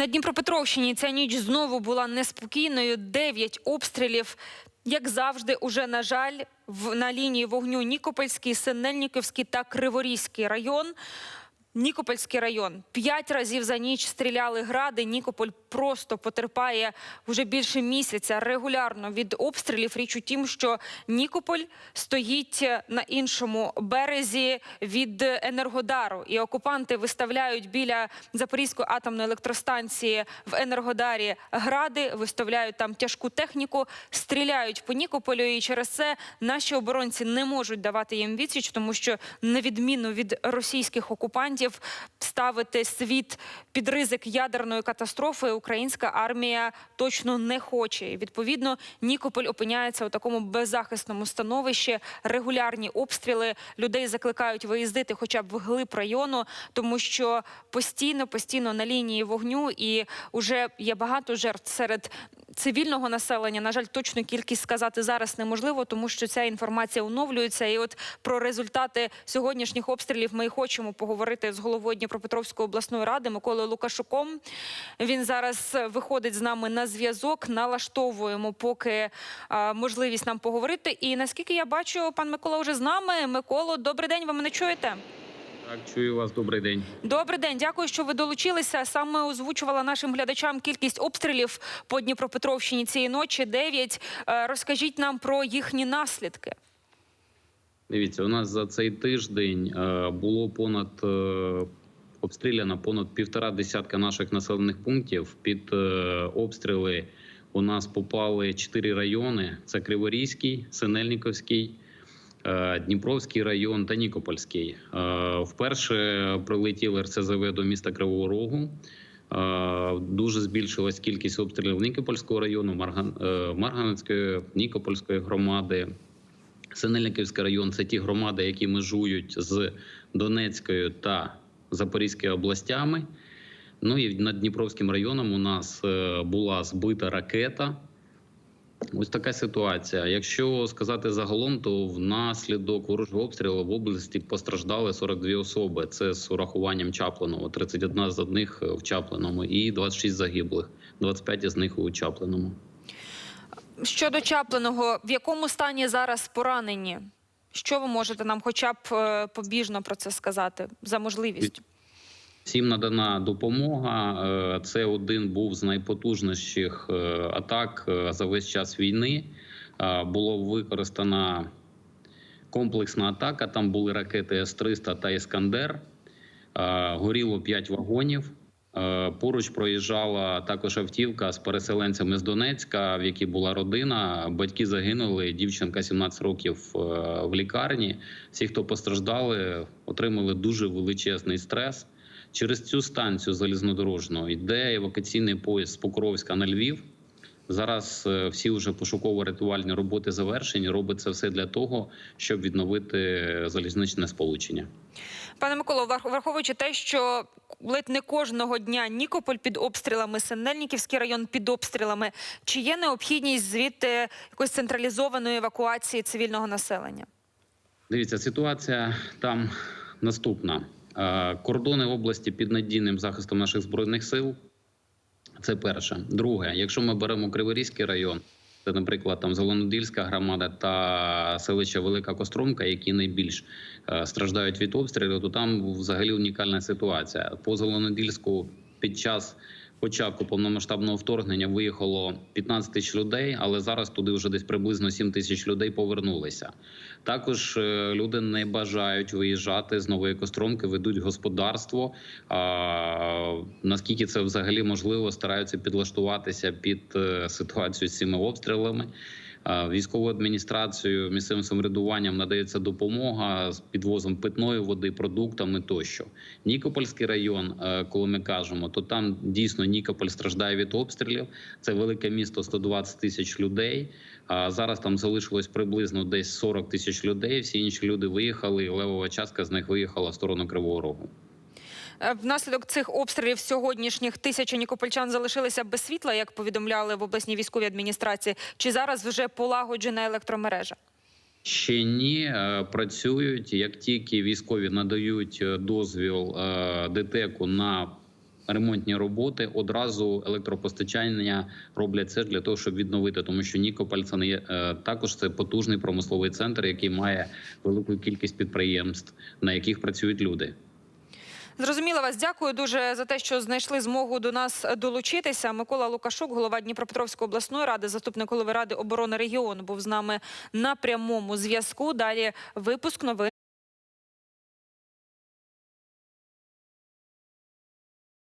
На Дніпропетровщині ця ніч знову була неспокійною. Дев'ять обстрілів. Як завжди, уже на жаль, в на лінії вогню Нікопольський, Синельниківський та Криворізький район. Нікопольський район п'ять разів за ніч стріляли гради. Нікополь просто потерпає вже більше місяця регулярно від обстрілів. Річ у тім, що Нікополь стоїть на іншому березі від Енергодару, і окупанти виставляють біля Запорізької атомної електростанції в Енергодарі гради, виставляють там тяжку техніку, стріляють по Нікополю. І через це наші оборонці не можуть давати їм відсіч, тому що на відміну від російських окупантів ставити світ під ризик ядерної катастрофи українська армія точно не хоче. Відповідно, Нікополь опиняється у такому беззахисному становищі. Регулярні обстріли людей закликають виїздити, хоча б в глиб району, тому що постійно, постійно на лінії вогню і вже є багато жертв серед цивільного населення. На жаль, точну кількість сказати зараз неможливо, тому що ця інформація оновлюється. І от про результати сьогоднішніх обстрілів ми і хочемо поговорити з головою Дніпропетровської обласної ради Миколою Лукашуком. Він зараз виходить з нами на зв'язок. Налаштовуємо поки можливість нам поговорити. І наскільки я бачу, пан Микола вже з нами. Миколо, добрий день. Ви мене чуєте? Так, чую вас. Добрий день. Добрий день, дякую, що ви долучилися. Саме озвучувала нашим глядачам кількість обстрілів по Дніпропетровщині цієї ночі. Дев'ять. Е, Розкажіть нам про їхні наслідки. Дивіться, у нас за цей тиждень е, було понад е, обстріляно понад півтора десятка наших населених пунктів. Під обстріли у нас попали чотири райони: це Криворізький, Синельниковський, Дніпровський район та Нікопольський. Е, Вперше прилетіли РСЗВ до міста Кривого Рогу. Е, Дуже збільшилась кількість обстрілів Нікопольського району, Марган, е, Марганецької, Нікопольської громади. Синельниківський район це ті громади, які межують з Донецькою та Запорізькою областями. Ну і над Дніпровським районом у нас е, була збита ракета. Ось така ситуація. Якщо сказати загалом, то внаслідок ворожого обстрілу в області постраждали 42 особи. Це з урахуванням Чаплиного, 31 з них в Чаплиному і 26 загиблих, 25 із них у Чаплиному. Щодо Чапленого, в якому стані зараз поранені? Що ви можете нам, хоча б е, побіжно про це сказати за можливістю? Всім надана допомога. Е, Це один був з найпотужніших е, атак е, за весь час війни. Було використана комплексна атака. Там були ракети С-300 та Іскандер. Горіло 5 вагонів. Поруч проїжджала також автівка з переселенцями з Донецька, в якій була родина. Батьки загинули. Дівчинка 17 років в лікарні. Всі, хто постраждали, отримали дуже величезний стрес. Через цю станцію залізнодорожну йде евакуаційний поїзд з Покровська на Львів. Зараз е, всі вже пошуково-рятувальні роботи завершені. Робиться все для того, щоб відновити залізничне сполучення. Пане Миколо, враховуючи те, що ледь не кожного дня Нікополь під обстрілами, Синельниківський район під обстрілами, чи є необхідність звідти якоїсь централізованої евакуації цивільного населення? Дивіться, ситуація там наступна: кордони області під надійним захистом наших збройних сил. Це перше. Друге, якщо ми беремо Криворізький район, це, наприклад, там Зеленодільська громада та селище Велика Костромка, які найбільш е, страждають від обстрілів, то там взагалі унікальна ситуація. По Зеленодільську під час початку повномасштабного вторгнення виїхало 15 тисяч людей, але зараз туди вже десь приблизно 7 тисяч людей повернулися. Також е, люди не бажають виїжджати з нової костромки, ведуть господарство. А, наскільки це взагалі можливо, стараються підлаштуватися під е, ситуацію з цими обстрілами. А, Військовою адміністрацією, місцевим самоврядуванням надається допомога з підвозом питної води, продуктами тощо. Нікопольський район, е, коли ми кажемо, то там дійсно Нікополь страждає від обстрілів. Це велике місто, 120 тисяч людей. А зараз там залишилось приблизно десь 40 тисяч людей. Всі інші люди виїхали. Левова частка з них виїхала в сторону Кривого Рогу. Е, Внаслідок цих обстрілів сьогоднішніх тисячі нікопольчан залишилися без світла, як повідомляли в обласній військовій адміністрації. Чи зараз вже полагоджена електромережа? Ще ні, е, працюють. Як тільки військові надають е, дозвіл ДТЕКу на ремонтні роботи. Одразу електропостачання роблять це для того, щоб відновити, тому що Нікополь це не є також це потужний промисловий центр, який має велику кількість підприємств, на яких працюють люди. Зрозуміла вас. Дякую дуже за те, що знайшли змогу до нас долучитися. Микола Лукашук, голова Дніпропетровської обласної ради, заступник голови ради оборони регіону, був з нами на прямому зв'язку. Далі випуск новин.